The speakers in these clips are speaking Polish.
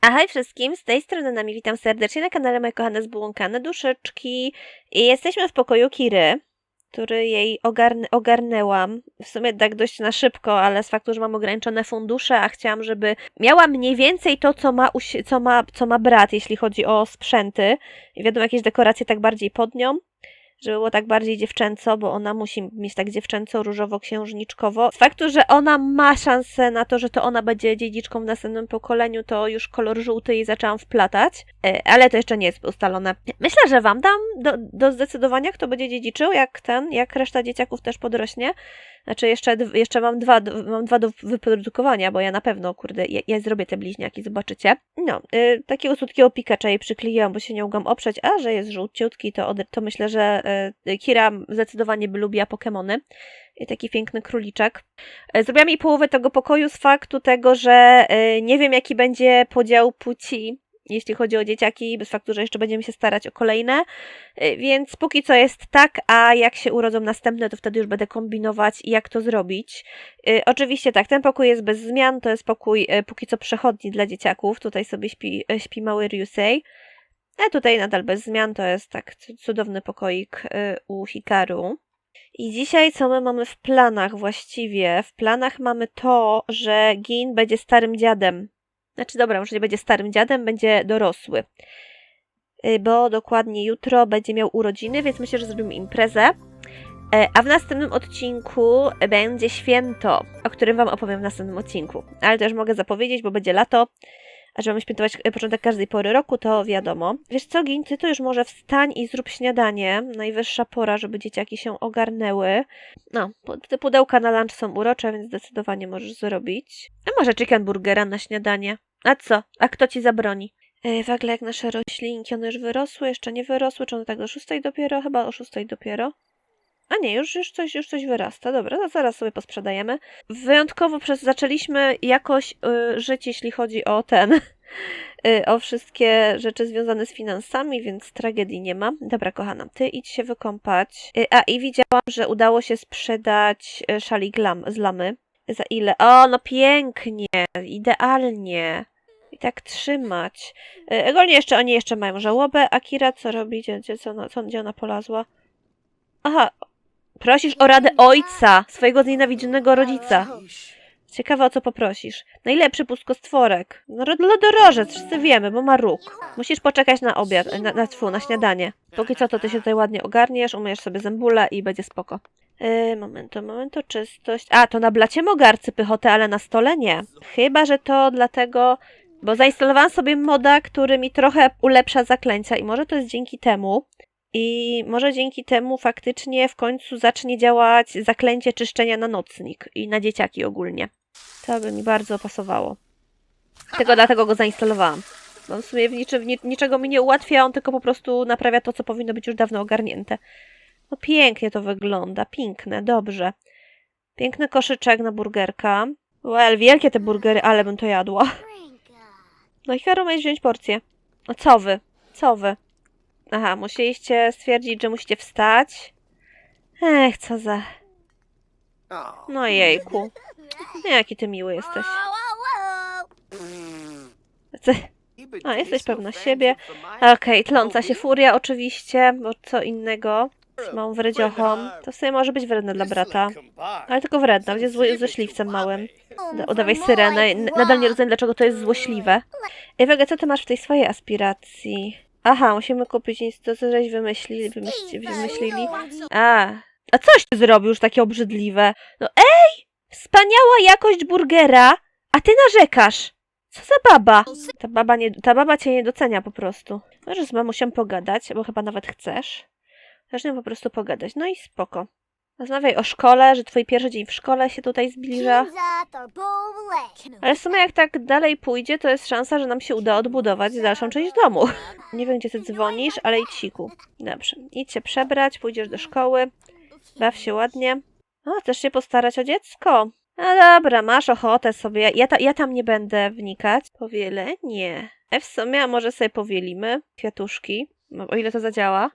A hej wszystkim, z tej strony nami witam serdecznie na kanale moje kochane zbłąkane duszyczki. I jesteśmy w pokoju Kiry, który jej ogarn ogarnęłam. W sumie tak dość na szybko, ale z faktu, że mam ograniczone fundusze, a chciałam, żeby miała mniej więcej to, co ma, co ma, co ma brat, jeśli chodzi o sprzęty. I wiadomo, jakieś dekoracje tak bardziej pod nią. Żeby było tak bardziej dziewczęco, bo ona musi mieć tak dziewczęco, różowo-księżniczkowo. Z faktu, że ona ma szansę na to, że to ona będzie dziedziczką w następnym pokoleniu, to już kolor żółty jej zaczęłam wplatać, E, ale to jeszcze nie jest ustalone. Myślę, że wam dam do, do zdecydowania, kto będzie dziedziczył, jak ten, jak reszta dzieciaków też podrośnie. Znaczy jeszcze, jeszcze mam dwa, mam dwa do wyprodukowania, bo ja na pewno, kurde, ja, ja zrobię te bliźniaki, zobaczycie. No, y, takiego słodkiego pikacza jej przykleiłam, bo się nie mogłam oprzeć, a że jest żółciutki, to, to myślę, że y, Kira zdecydowanie by lubiła Pokemony. I taki piękny króliczek. Y, Zrobiłam jej połowę tego pokoju z faktu tego, że y, nie wiem jaki będzie podział płci, jeśli chodzi o dzieciaki, bez faktu, że jeszcze będziemy się starać o kolejne. Y, Więc póki co jest tak, a jak się urodzą następne, to wtedy już będę kombinować, jak to zrobić. Y, Oczywiście tak, ten pokój jest bez zmian, to jest pokój y, póki co przechodni dla dzieciaków. Tutaj sobie śpi, śpi mały Ryusei. A tutaj nadal bez zmian, to jest tak cu- cudowny pokoik u Hikaru. I dzisiaj co my mamy w planach właściwie? W planach mamy to, że Gin będzie starym dziadem. Znaczy dobra, może nie będzie starym dziadem, będzie dorosły. Y, Bo dokładnie jutro będzie miał urodziny, więc myślę, że zrobimy imprezę. E, A w następnym odcinku będzie święto, o którym Wam opowiem w następnym odcinku. Ale już mogę zapowiedzieć, bo będzie lato. A że mamy świętować e, początek każdej pory roku, to wiadomo. Wiesz co, Gin, ty to już może wstań i zrób śniadanie. Najwyższa pora, żeby dzieciaki się ogarnęły. No, te pudełka na lunch są urocze, więc zdecydowanie możesz zrobić. A może chicken burgera na śniadanie? A co? A kto ci zabroni? E, Wagle jak nasze roślinki, one już wyrosły, jeszcze nie wyrosły, czy one tak do szóstej dopiero? Chyba o szóstej dopiero. A nie, już, już, coś, już coś wyrasta. Dobra, to zaraz sobie posprzedajemy. Wyjątkowo przez, zaczęliśmy jakoś y, żyć, jeśli chodzi o ten, y, o wszystkie rzeczy związane z finansami, więc tragedii nie ma. Dobra, kochana, ty idź się wykąpać. Y, a i widziałam, że udało się sprzedać y, szalik lam, z lamy. Za ile? O, no pięknie, idealnie. I tak trzymać. Y, Ogólnie jeszcze oni jeszcze mają żałobę. Akira co robi? Gdzie, co, ona- co, gdzie ona polazła? Aha, prosisz o radę ojca, swojego znienawidzonego rodzica. Ciekawe o co poprosisz. Najlepszy pustkostworek. No ro- lodorożec, wszyscy wiemy, bo ma róg. Musisz poczekać na obiad, na, na, tfu, na śniadanie. Póki co to ty się tutaj ładnie ogarniesz, umyjesz sobie zębula i będzie spoko. Momento, momento, czystość. A, to na blacie mogę arcypychotę, ale na stole nie. Chyba, że to dlatego, bo zainstalowałam sobie moda, który mi trochę ulepsza zaklęcia i może to jest dzięki temu. I może dzięki temu faktycznie w końcu zacznie działać zaklęcie czyszczenia na nocnik i na dzieciaki ogólnie. To by mi bardzo pasowało. Tylko dlatego go zainstalowałam. W sumie w w ni, niczego mi nie ułatwia, on tylko po prostu naprawia to, co powinno być już dawno ogarnięte. No pięknie to wygląda, piękne, dobrze. Piękny koszyczek na burgerka. Well, wielkie te burgery, ale bym to jadła. No i Hikaru, możesz wziąć porcję. No co wy? Co wy? Aha, musieliście stwierdzić, że musicie wstać. Ech, co za... No jejku. Jaki ty miły jesteś. A, jesteś pewna siebie. Okej, tląca się furia oczywiście, bo co innego. Małą wredziochą. To w sumie może być wredne dla brata. Ale tylko wredna, będzie zły, złośliwcem małym. Da- Udawaj syrenę. N- Nadal nie rozumiem, dlaczego to jest złośliwe. Ewega, co ty masz w tej swojej aspiracji? Aha, musimy kupić nic, to co żeś wymyślili, wymyśli, wymyślili. A, a coś ty zrobił już takie obrzydliwe. No ej! Wspaniała jakość burgera, a ty narzekasz. Co za baba? Ta baba, nie, ta baba cię nie docenia po prostu. Możesz z mamusią pogadać, bo chyba nawet chcesz. Zacznę po prostu pogadać. No i spoko. Rozmawiaj o szkole, że twój pierwszy dzień w szkole się tutaj zbliża. Ale w sumie jak tak dalej pójdzie, to jest szansa, że nam się uda odbudować dalszą część domu. Nie wiem, gdzie ty dzwonisz, ale idź siku. Dobrze. Idź się przebrać, pójdziesz do szkoły. Baw się ładnie. O, chcesz się postarać o dziecko? No dobra, masz ochotę sobie. Ja, ta, ja tam nie będę wnikać. Powiele? Nie. E w sumie, a może sobie powielimy kwiatuszki. No, o ile to zadziała.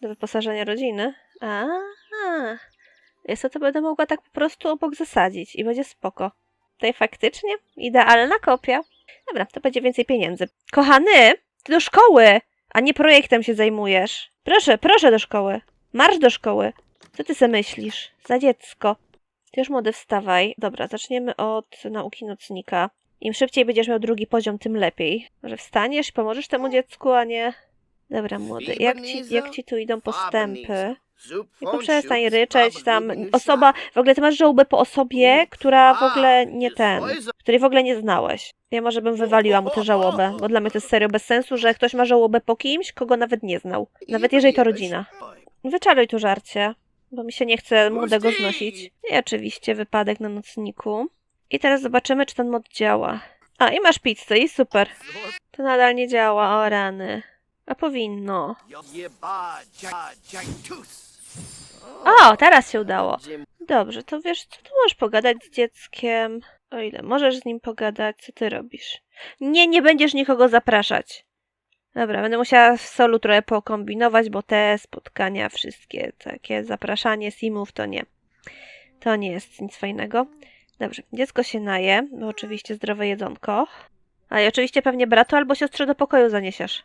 Do wyposażenia rodziny. A, jest to, to będę mogła tak po prostu obok zasadzić i będzie spoko. Tutaj faktycznie idealna kopia. Dobra, to będzie więcej pieniędzy. Kochany, ty do szkoły, a nie projektem się zajmujesz. Proszę, proszę do szkoły. Marsz do szkoły. Co ty se myślisz? Za dziecko. Ty już młody wstawaj. Dobra, zaczniemy od nauki nocnika. Im szybciej będziesz miał drugi poziom, tym lepiej. Może wstaniesz i pomożesz temu dziecku, a nie... Dobra, młody, jak ci, jak ci tu idą postępy? Tylko przestań ryczeć tam. Osoba, w ogóle ty masz żałobę po osobie, która w ogóle nie ten, której w ogóle nie znałeś. Ja może bym wywaliła mu tę żałobę, bo dla mnie to jest serio bez sensu, że ktoś ma żałobę po kimś, kogo nawet nie znał. Nawet jeżeli to rodzina. Wyczaruj tu żarcie, bo mi się nie chce młodego znosić. I oczywiście wypadek na nocniku. I teraz zobaczymy, czy ten mod działa. A, i masz pizzę, i super. To nadal nie działa, o rany. A powinno. O, teraz się udało. Dobrze, to wiesz, co tu możesz pogadać z dzieckiem? O ile możesz z nim pogadać, co ty robisz? Nie, nie będziesz nikogo zapraszać. Dobra, będę musiała w solu trochę pokombinować, bo te spotkania, wszystkie takie zapraszanie simów, to nie. To nie jest nic fajnego. Dobrze, dziecko się naje, bo oczywiście zdrowe jedzonko. A i oczywiście pewnie bratu albo siostrze do pokoju zaniesiesz.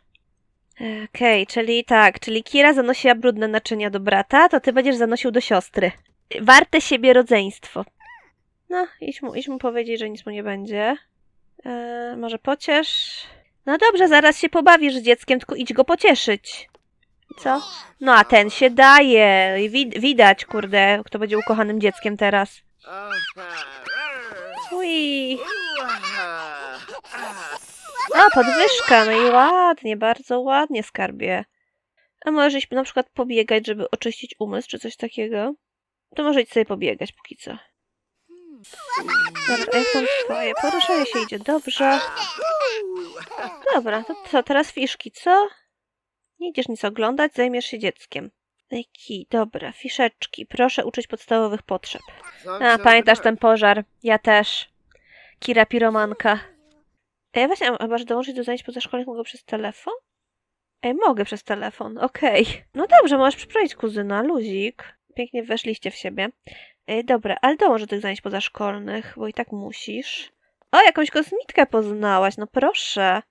Okej, czyli tak, czyli Kira zanosiła brudne naczynia do brata, to ty będziesz zanosił do siostry. Warte siebie rodzeństwo. No, idź mu, idź mu powiedzieć, że nic mu nie będzie. Eee, może pociesz? No dobrze, zaraz się pobawisz z dzieckiem, tylko idź go pocieszyć. Co? No a ten się daje. Wid widać, kurde, kto będzie ukochanym dzieckiem teraz. Ui. O, podwyżka, no i ładnie, bardzo ładnie, skarbie. A możesz na przykład pobiegać, żeby oczyścić umysł, czy coś takiego? To może sobie pobiegać póki co. Dobra, jak tam twoje poruszanie się idzie dobrze. Dobra, to co, teraz fiszki, co? Nie idziesz nic oglądać, zajmiesz się dzieckiem. Taki, dobra, fiszeczki. Proszę uczyć podstawowych potrzeb. A, pamiętasz ten pożar? Ja też. Kira piromanka. Ej, właśnie, a masz dołączyć do zajęć pozaszkolnych mogę przez telefon? Ej, mogę przez telefon, okej. No dobrze, możesz przyprowadzić kuzyna, luzik. Pięknie weszliście w siebie. Ej, dobra, ale dołącz do tych zajęć pozaszkolnych, bo i tak musisz. O, jakąś kosmitkę poznałaś, no proszę.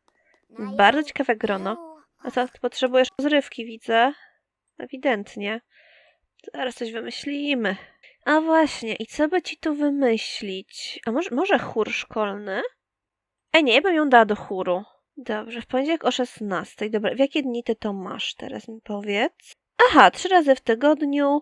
Bardzo ciekawe grono. A co, potrzebujesz rozrywki, widzę. Ewidentnie. Zaraz coś wymyślimy. A właśnie, i co by ci tu wymyślić? A może, może chór szkolny? E, nie, ja bym ją dała do chóru. Dobrze, w poniedziałek o 16. Dobra, w jakie dni ty to masz teraz mi powiedz? Aha, trzy razy w tygodniu,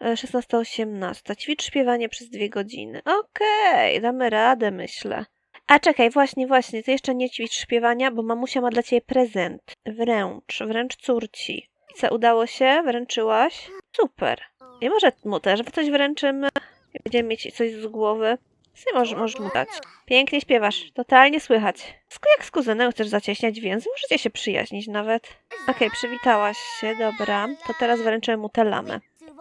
e, 16-18. Ćwicz śpiewanie przez dwie godziny. Okej, damy radę, myślę. A czekaj, właśnie, właśnie, ty jeszcze nie ćwicz śpiewania, bo mamusia ma dla ciebie prezent. Wręcz, wręcz córci. Co, udało się? Wręczyłaś? Super. I może mu też coś wręczymy? Będziemy mieć coś z głowy. Ty możesz, możesz mu dać. Pięknie śpiewasz, totalnie słychać. Jak z kuzynem chcesz zacieśniać więzy, możecie się przyjaźnić nawet. Okej, przywitałaś się, dobra. To teraz wręczymy mu tę lamę.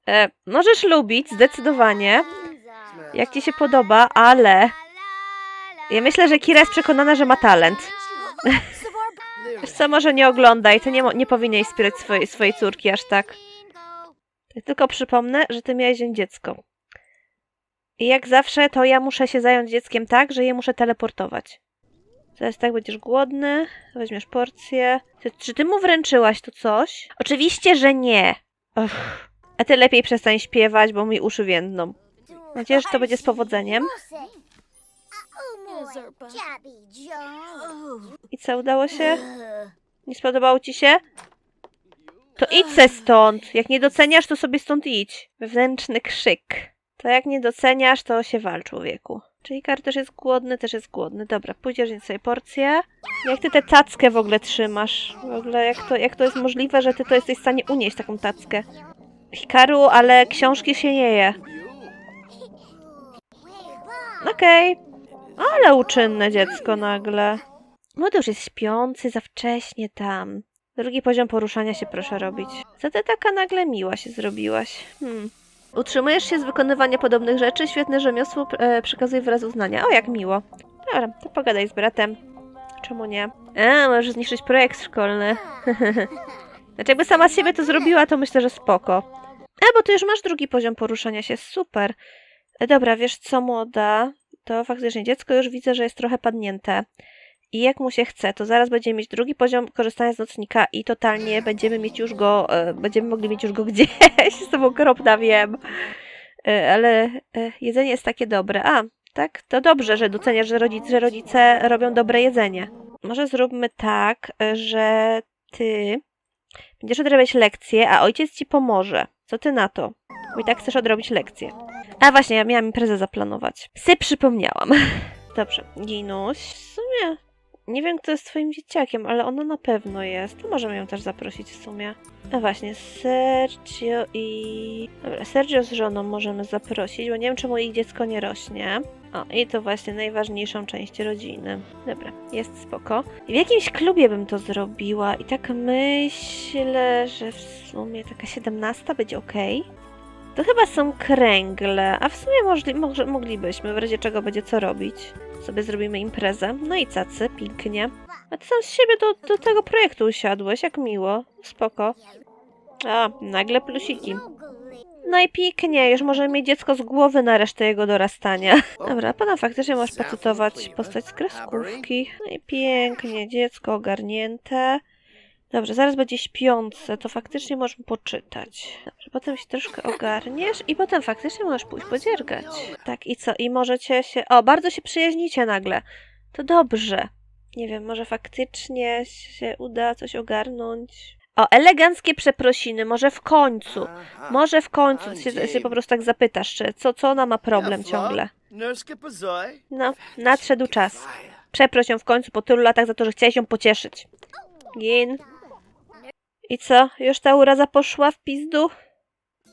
E, możesz lubić, zdecydowanie, jak ci się podoba, ale ja myślę, że Kira jest przekonana, że ma talent. Wiesz co, może nie oglądaj, ty nie, nie powinieneś wspierać swojej, swojej córki aż tak. Tylko przypomnę, że ty miałeś wziąć dziecko. I jak zawsze, to ja muszę się zająć dzieckiem tak, że je muszę teleportować. Teraz tak będziesz głodny, weźmiesz porcję. Czy ty mu wręczyłaś tu coś? Oczywiście, że nie. Och. A ty lepiej przestań śpiewać, bo mi uszy więdną. Mam nadzieję, że to będzie z powodzeniem. I co, udało się? Nie spodobało ci się? To idź se stąd. Jak nie doceniasz, to sobie stąd idź. Wewnętrzny krzyk. To jak nie doceniasz, to się wal, człowieku. Czyli Kar też jest głodny, też jest głodny. Dobra, pójdziesz zjeść sobie porcję. Jak ty tę tackę w ogóle trzymasz? W ogóle jak to, jak to jest możliwe, że ty to jesteś w stanie unieść taką tackę? Hikaru, ale książki się nie je. Okej. Ale uczynne dziecko nagle. Młody już jest śpiący, za wcześnie tam. Drugi poziom poruszania się proszę robić. Co ty taka nagle miła się zrobiłaś? Hmm. Utrzymujesz się z wykonywania podobnych rzeczy? Świetne rzemiosło e, przekazuje wyraz uznania. O, jak miło. Dobra, to pogadaj z bratem. Czemu nie? A, możesz zniszczyć projekt szkolny. znaczy, jakby sama z siebie to zrobiła, to myślę, że spoko. A, bo ty już masz drugi poziom poruszania się. Super. E, dobra, wiesz co, młoda? To faktycznie dziecko już widzę, że jest trochę padnięte. I jak mu się chce, to zaraz będziemy mieć drugi poziom korzystania z nocnika i totalnie będziemy mieć już go, e, będziemy mogli mieć już go gdzieś. Jestem okropna, wiem. E, ale e, jedzenie jest takie dobre. A, tak? To dobrze, że doceniasz, że rodzice, że rodzice robią dobre jedzenie. Może zróbmy tak, że ty będziesz odrabiać lekcje, a ojciec ci pomoże. Co ty na to? Bo i tak chcesz odrobić lekcje. A właśnie, ja miałam imprezę zaplanować. Psy przypomniałam. Dobrze, Ginuś. W sumie nie wiem, kto jest twoim dzieciakiem, ale ona na pewno jest. Możemy ją też zaprosić w sumie. A właśnie, Sergio i... Dobra, Sergio z żoną możemy zaprosić, bo nie wiem, czemu ich dziecko nie rośnie. O, i to właśnie najważniejszą część rodziny. Dobra, jest spoko. W jakimś klubie bym to zrobiła i tak myślę, że w sumie taka 17 będzie ok. To chyba są kręgle, a w sumie możli, może, moglibyśmy, w razie czego będzie co robić. Sobie zrobimy imprezę. No i cacy, pięknie. A ty sam z siebie do, do tego projektu usiadłeś, jak miło. Spoko. A, nagle plusiki. No i pięknie, już możemy mieć dziecko z głowy na resztę jego dorastania. Dobra, pana faktycznie możesz pocytować postać z kreskówki. No i pięknie, dziecko ogarnięte. Dobrze, zaraz będzie śpiące, to faktycznie możemy poczytać. Dobrze, potem się troszkę ogarniesz i potem faktycznie możesz pójść podziergać. Tak, i co? I możecie się... O, bardzo się przyjaźnicie nagle. To dobrze. Nie wiem, może faktycznie się uda coś ogarnąć. O, eleganckie przeprosiny, może w końcu. Może w końcu się, się po prostu tak zapytasz, czy co, co ona ma problem ciągle. No, nadszedł czas. Przeproś ją w końcu po tylu latach za to, że chciałeś ją pocieszyć. Gin. I co? Już ta uraza poszła w pizdu?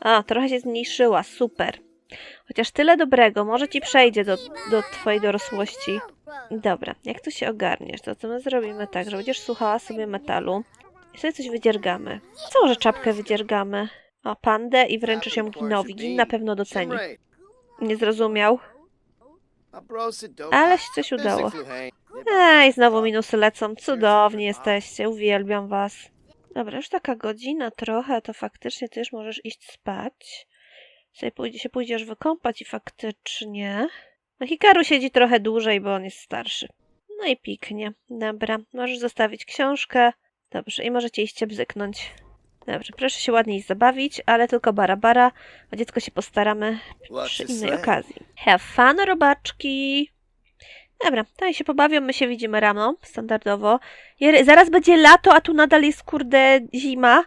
A, trochę się zmniejszyła, super. Chociaż tyle dobrego, może ci przejdzie do, do twojej dorosłości. Dobra, jak tu się ogarniesz, to co my zrobimy tak, że będziesz słuchała sobie metalu i sobie coś wydziergamy. Co może czapkę wydziergamy? O, pandę i wręczysz ją Ginowi. Gin na pewno doceni. Nie zrozumiał. Ale się coś udało. Ej, znowu minusy lecą. Cudowni jesteście, uwielbiam was. Dobra, już taka godzina trochę, to faktycznie ty już możesz iść spać. Sobie pójdzie, się pójdziesz wykąpać i faktycznie... No Hikaru siedzi trochę dłużej, bo on jest starszy. No i piknie. Dobra, możesz zostawić książkę. Dobrze, i możecie iść bzyknąć. Dobrze, proszę się ładnie zabawić, ale tylko bara bara. O dziecko się postaramy przy innej okazji. Have fun, robaczki! Dobra, to się pobawią, my się widzimy rano, standardowo. Zaraz będzie lato, a tu nadal jest kurde zima.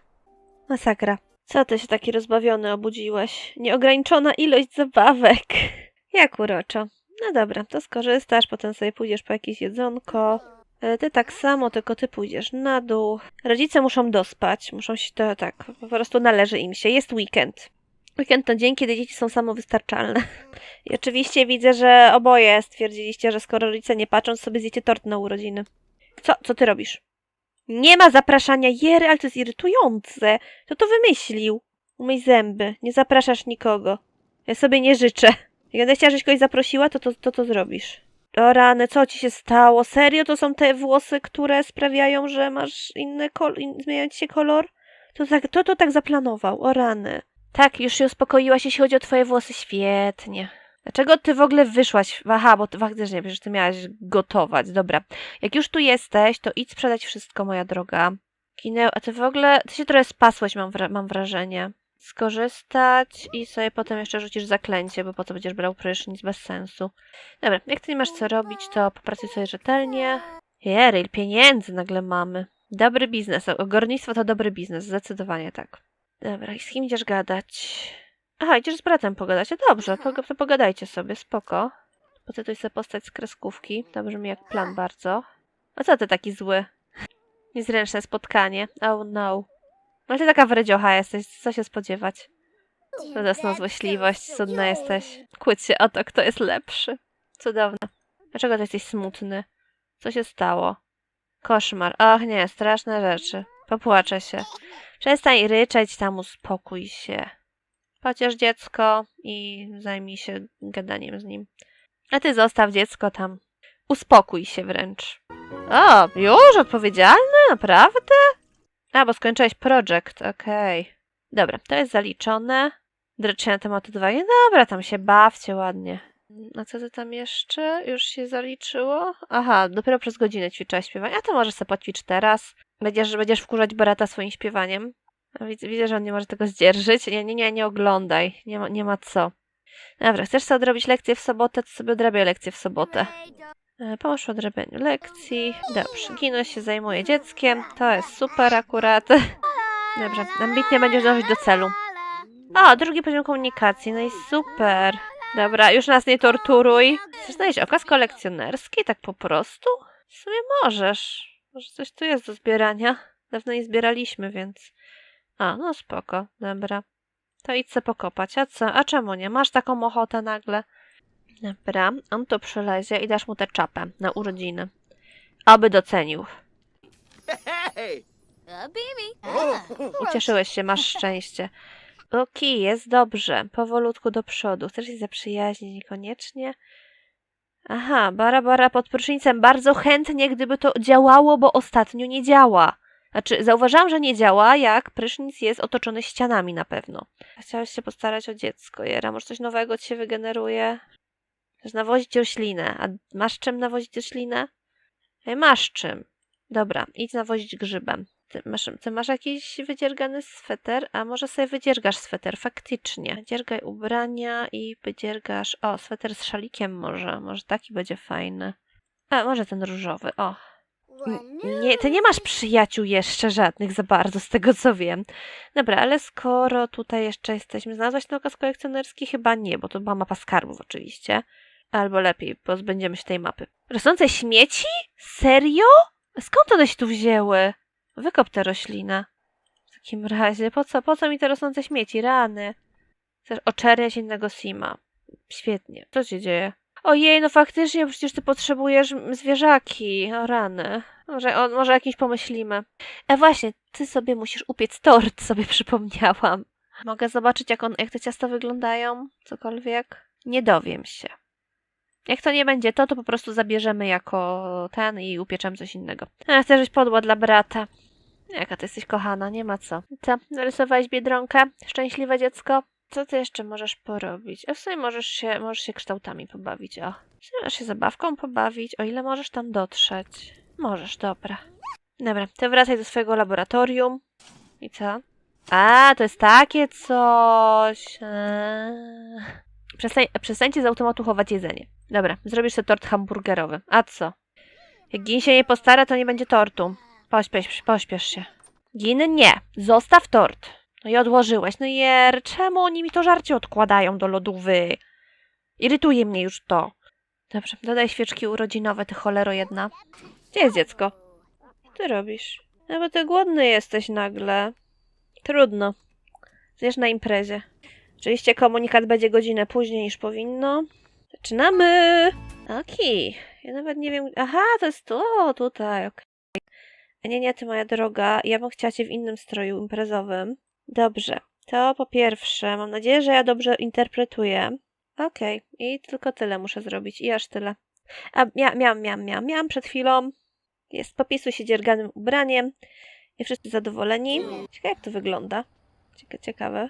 Masakra. Co ty się taki rozbawiony obudziłeś? Nieograniczona ilość zabawek. Jak uroczo. No dobra, to skorzystasz, potem sobie pójdziesz po jakieś jedzonko. E, Ty tak samo, tylko ty pójdziesz na dół. Rodzice muszą dospać, muszą się to tak, po prostu należy im się. Jest weekend. Weekend to dzień, kiedy dzieci są samowystarczalne. I oczywiście widzę, że oboje stwierdziliście, że skoro rodzice nie patrzą, sobie zjecie tort na urodziny. Co? Co ty robisz? Nie ma zapraszania Jery, ale to jest irytujące. Kto to wymyślił? Umyj zęby. Nie zapraszasz nikogo. Ja sobie nie życzę. Jak będę chciała, żebyś kogoś zaprosiła, to to, to to zrobisz. O rany, co ci się stało? Serio? To są te włosy, które sprawiają, że masz inny kolor, in, zmieniają ci się kolor? To tak, to, to tak zaplanował. O rany. Tak, już się uspokoiłaś, jeśli chodzi o twoje włosy. Świetnie. Dlaczego ty w ogóle wyszłaś? Aha, bo ty faktycznie, przecież ty miałaś gotować. Dobra. Jak już tu jesteś, to idź sprzedać wszystko, moja droga. Kinę, a ty w ogóle, ty się trochę spasłeś, mam, wra- mam wrażenie. Skorzystać i sobie potem jeszcze rzucisz zaklęcie, bo po co będziesz brał prysznic bez sensu. Dobra, jak ty nie masz co robić, to popracuj sobie rzetelnie. Jeryl, pieniędzy nagle mamy. Dobry biznes. Ogornictwo to dobry biznes, zdecydowanie tak. Dobra, i z kim idziesz gadać? Aha, idziesz z bratem pogadać. A dobrze, pog- to pogadajcie sobie, spoko. Pocytuj sobie postać z kreskówki. To brzmi jak plan bardzo. A co ty taki zły? Niezręczne spotkanie. Oh no. No ty taka wredziocha jesteś, co się spodziewać? Radosna złośliwość, cudna jesteś. Kłóć się o to, kto jest lepszy. Cudowne. Dlaczego ty jesteś smutny? Co się stało? Koszmar. Och nie, straszne rzeczy. Popłaczę się. Przestań ryczeć tam, uspokój się. Chociaż dziecko i zajmij się gadaniem z nim. A ty zostaw dziecko tam. Uspokój się wręcz. O, już odpowiedzialny? Naprawdę? A, bo skończyłeś projekt, okej. Dobra, to jest zaliczone. Dręcz się na temat odwagi. Dobra, tam się bawcie ładnie. A co to tam jeszcze? Już się zaliczyło? Aha, dopiero przez godzinę ćwiczyłaś śpiewanie. A to może sobie poćwicz teraz. Będziesz, będziesz wkurzać brata swoim śpiewaniem. Widzę, że on nie może tego zdzierżyć. Nie, nie, nie, nie oglądaj. Nie ma, nie ma co. Dobra, chcesz sobie odrobić lekcję w sobotę, to sobie odrabiaj lekcję w sobotę. E, Pomóż w odrabianiu lekcji. Dobrze, Gino się zajmuje dzieckiem. To jest super akurat. Dobrze, ambitnie będziesz dążyć do celu. O, drugi poziom komunikacji, no i super. Dobra, już nas nie torturuj. Chcesz znaleźć okaz kolekcjonerski, tak po prostu? W sumie możesz. Może coś tu jest do zbierania. Dawno nie zbieraliśmy, więc... A, no spoko, dobra. To idź se pokopać. A co? A czemu nie? Masz taką ochotę nagle? Dobra, on tu przylezie i dasz mu tę czapę na urodziny. Aby docenił. Hey! Ucieszyłeś się, masz szczęście. Oki, jest dobrze. Powolutku do przodu. Chcesz się zaprzyjaźnić niekoniecznie? Aha, bara bara pod prysznicem. Bardzo chętnie, gdyby to działało, bo ostatnio nie działa. Znaczy, zauważyłam, że nie działa, jak prysznic jest otoczony ścianami na pewno. Chciałeś się postarać o dziecko, Jera. Może coś nowego ci się wygeneruje? Chcesz nawozić roślinę. A masz czym nawozić roślinę? Masz czym. Dobra, idź nawozić grzybem. Ty masz, ty masz jakiś wydziergany sweter? A może sobie wydziergasz sweter, faktycznie. Wydziergaj ubrania i wydziergasz... O, sweter z szalikiem może. Może taki będzie fajny. A, może ten różowy, o. Nie, ty nie masz przyjaciół jeszcze żadnych za bardzo, z tego co wiem. Dobra, ale skoro tutaj jeszcze jesteśmy... Znalazłaś ten okaz kolekcjonerski? Chyba nie, bo to była mapa skarbów oczywiście. Albo lepiej, pozbędziemy się tej mapy. Rosnące śmieci? Serio? Skąd one się tu wzięły? Wykop tę roślinę. W takim razie, po co, po co mi te rosnące śmieci? Rany. Chcesz oczerniać innego Sima. Świetnie. Co się dzieje? Ojej, no faktycznie, przecież ty potrzebujesz zwierzaki. O rany. Może, o, może jakimś pomyślimy. E właśnie, ty sobie musisz upiec tort, sobie przypomniałam. Mogę zobaczyć, jak, on, jak te ciasta wyglądają? Cokolwiek? Nie dowiem się. Jak to nie będzie to, to po prostu zabierzemy jako ten i upieczemy coś innego. A, chcę żeś podła dla brata. Jaka ty jesteś kochana, nie ma co. Co, narysowałeś Biedronkę? Szczęśliwe dziecko? Co ty jeszcze możesz porobić? A w sumie możesz się, możesz się kształtami pobawić, o. Możesz się zabawką pobawić, o ile możesz tam dotrzeć. Możesz, dobra. Dobra, to wracaj do swojego laboratorium. I co? A, to jest takie coś. Eee. Przestań, przestańcie z automatu chować jedzenie. Dobra, zrobisz sobie tort hamburgerowy. A co? Jak Gin się nie postara, to nie będzie tortu. Pośpiesz, pośpiesz się. Gin, nie. Zostaw tort. No i odłożyłeś. No jer, czemu oni mi to żarcie odkładają do lodówy? Irytuje mnie już to. Dobrze, dodaj świeczki urodzinowe, ty cholero jedna. Gdzie jest dziecko? Co ty robisz? No bo ty głodny jesteś nagle. Trudno. Zjesz na imprezie. Oczywiście komunikat będzie godzinę później niż powinno. Zaczynamy! Okej. Ja nawet nie wiem. Aha, to jest tu. O, tutaj, okej. Nie, nie, ty moja droga. Ja bym chciała cię w innym stroju imprezowym. Dobrze. To po pierwsze, mam nadzieję, że ja dobrze interpretuję. Okej. I tylko tyle muszę zrobić. I aż tyle. A, mia, miałam, miałam, miałam, miałam przed chwilą. Jest, popisuj się dzierganym ubraniem. I wszyscy zadowoleni. Ciekawe, jak to wygląda. Cieka, ciekawe.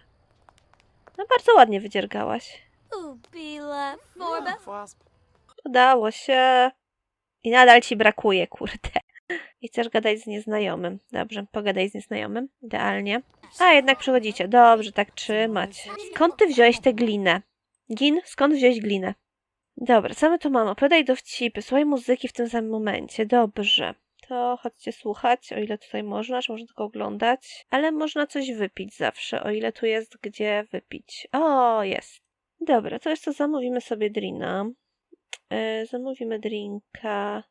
No bardzo ładnie wydziergałaś. Wasp. Udało się. I nadal ci brakuje, kurde. I chcesz gadać z nieznajomym. Dobrze, pogadaj z nieznajomym. Idealnie. A, jednak przychodzicie. Dobrze, tak trzymać. Skąd ty wziąłeś tę glinę? Gin, skąd wziąłeś glinę? Dobra, co my tu mamy? Opowiadaj dowcipy, słuchaj muzyki w tym samym momencie. Dobrze. To chodźcie słuchać, o ile tutaj można, czy można tylko oglądać. Ale można coś wypić zawsze, o ile tu jest gdzie wypić. O, jest. Dobra, to jest to zamówimy sobie drina. E, zamówimy drinka.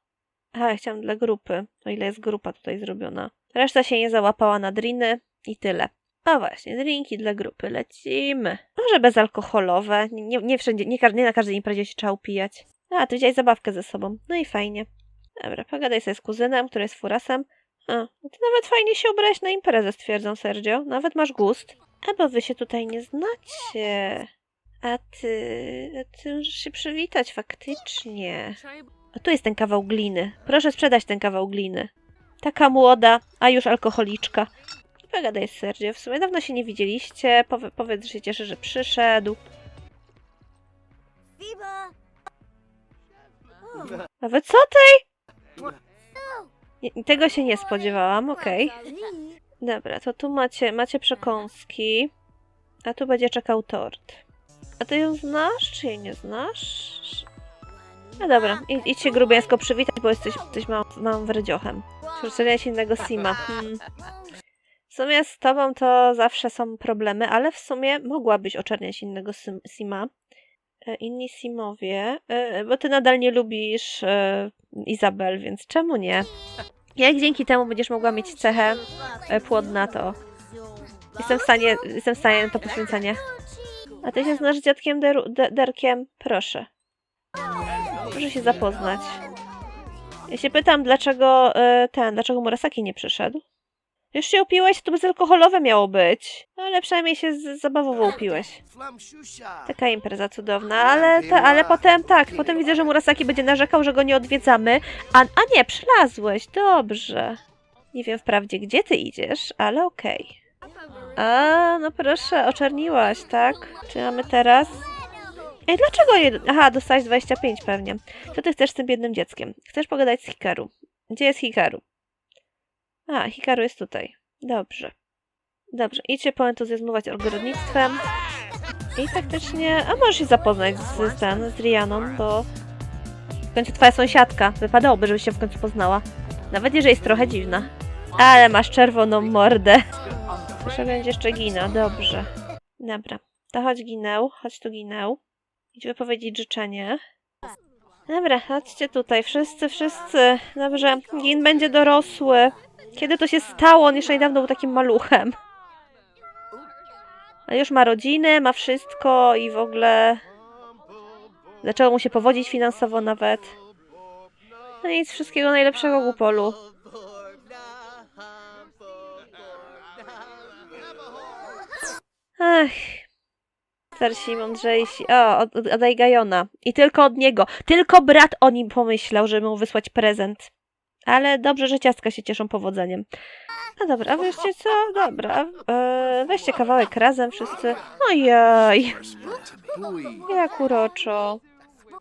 Ja chciałam dla grupy, o ile jest grupa tutaj zrobiona. Reszta się nie załapała na driny i tyle. O właśnie, drinki dla grupy, lecimy. Może bezalkoholowe, nie, nie, wszędzie, nie, nie na każdej imprezie się trzeba upijać. A, ty wziąłeś zabawkę ze sobą, no i fajnie. Dobra, pogadaj sobie z kuzynem, który jest furasem. A, no ty nawet fajnie się ubrałeś na imprezę, stwierdzą Sergio. Nawet masz gust. A, bo wy się tutaj nie znacie. A ty, a ty możesz się przywitać faktycznie. A tu jest ten kawał gliny. Proszę sprzedać ten kawał gliny. Taka młoda, a już alkoholiczka. Pogadaj Sergio. W sumie dawno się nie widzieliście. Powie, powiedz, że się cieszy, że przyszedł. Fiba. Nawet co tej? Nie, tego się nie spodziewałam, okej. Dobra, to tu macie, macie przekąski, a tu będzie czekał tort. A ty ją znasz, czy jej nie znasz? No dobra, idź, idź się grubiańsko przywitać, bo jesteś, jesteś małym, małym wredziochem. Przeceniać innego Sima. Hmm. W sumie z tobą to zawsze są problemy, ale w sumie mogłabyś oczerniać innego sim, Sima. E, Inni Simowie, e, bo ty nadal nie lubisz e, Izabel, więc czemu nie? Jak dzięki temu będziesz mogła mieć cechę płodna, to jestem w stanie, jestem w stanie na to poświęcenie. A ty się znasz z dziadkiem Deru, De, Derkiem? Proszę. Proszę się zapoznać. Ja się pytam, dlaczego e, ten, dlaczego Murasaki nie przyszedł? Już się upiłeś, to bezalkoholowe miało być. Ale przynajmniej się zabawowo upiłeś. Taka impreza cudowna, ale, te, ale potem tak, potem widzę, że Murasaki będzie narzekał, że go nie odwiedzamy. A, a nie, przylazłeś, dobrze. Nie wiem wprawdzie, gdzie ty idziesz, ale okej. A, no proszę, oczerniłaś, tak? Czy mamy teraz? Ej, dlaczego nie... Aha, dostałeś 25 pewnie. Co ty chcesz z tym biednym dzieckiem? Chcesz pogadać z Hikaru. Gdzie jest Hikaru? A, Hikaru jest tutaj. Dobrze. Dobrze, idźcie poentuzjazmować ogrodnictwem. I faktycznie, a możesz się zapoznać z, z, ten, z Rianą, bo w końcu twoja sąsiadka. Wypadałoby, żebyś się w końcu poznała. Nawet jeżeli jest trochę dziwna. Ale masz czerwoną mordę. Słyszę, będzie jeszcze Gina, dobrze. Dobra, to chodź Ginę, chodź tu Ginę. Idź wypowiedzieć życzenie. Dobra, chodźcie tutaj, wszyscy, wszyscy. Dobrze, Gin będzie dorosły. Kiedy to się stało? On jeszcze niedawno był takim maluchem. A już ma rodzinę, ma wszystko i w ogóle zaczęło mu się powodzić finansowo nawet. No nic, wszystkiego najlepszego Gupolu. Ach. Starsi, mądrzejsi. O, od, od, od Aigajona. I tylko od niego. Tylko brat o nim pomyślał, żeby mu wysłać prezent. Ale dobrze, że ciastka się cieszą powodzeniem. No dobra, a wiecie co? Dobra, e, weźcie kawałek razem wszyscy. Ojej, jak uroczo.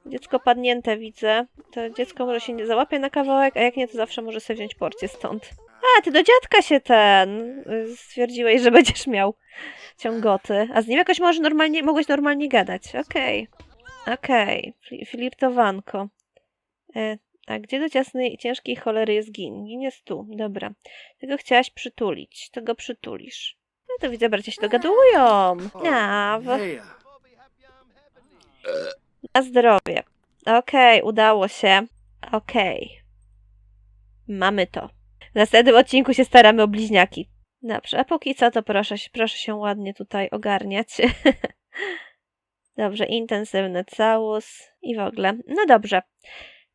Dziecko padnięte widzę. To dziecko może się nie załapie na kawałek, a jak nie, to zawsze może sobie wziąć porcję stąd. A, ty do dziadka się ten... y, Stwierdziłeś, że będziesz miał ciągoty. A z nim jakoś może normalnie, mogłeś normalnie gadać. Okej. Okej. Fli- Flirtowanko. E, a gdzie do ciasnej i ciężkiej cholery jest gin? Gin jest tu. Dobra. Tego chciałaś przytulić. Tego przytulisz. No to widzę, bracia się dogadują. A, w... Hey, Na zdrowie. Okej, udało się. Okej. Mamy to. W następnym odcinku się staramy o bliźniaki. Dobrze, a póki co to proszę, proszę się ładnie tutaj ogarniać. dobrze, intensywny całus i w ogóle. No dobrze.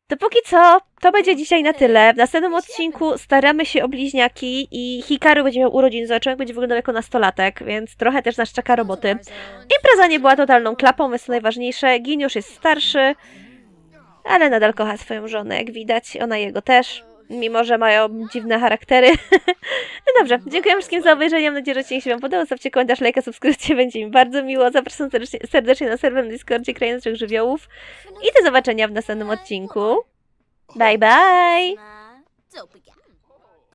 To póki co, to będzie dzisiaj na tyle. W następnym odcinku staramy się o bliźniaki i Hikaru będzie miał urodziny. Zobaczymy, będzie wyglądał jako nastolatek, więc trochę też nas czeka roboty. Impreza nie była totalną klapą, jest najważniejsze. Gin już jest starszy, ale nadal kocha swoją żonę, jak widać. Ona jego też, mimo że mają dziwne charaktery. no dobrze, dziękuję wszystkim za obejrzenie. Mam nadzieję, że odcinek się Wam podobał. Zostawcie komentarz, lajka, subskrypcję, będzie mi bardzo miło. Zapraszam serdecznie, serdecznie na serwer na Discordzie Krainy Żywiołów. I do zobaczenia w następnym odcinku. Bye, bye!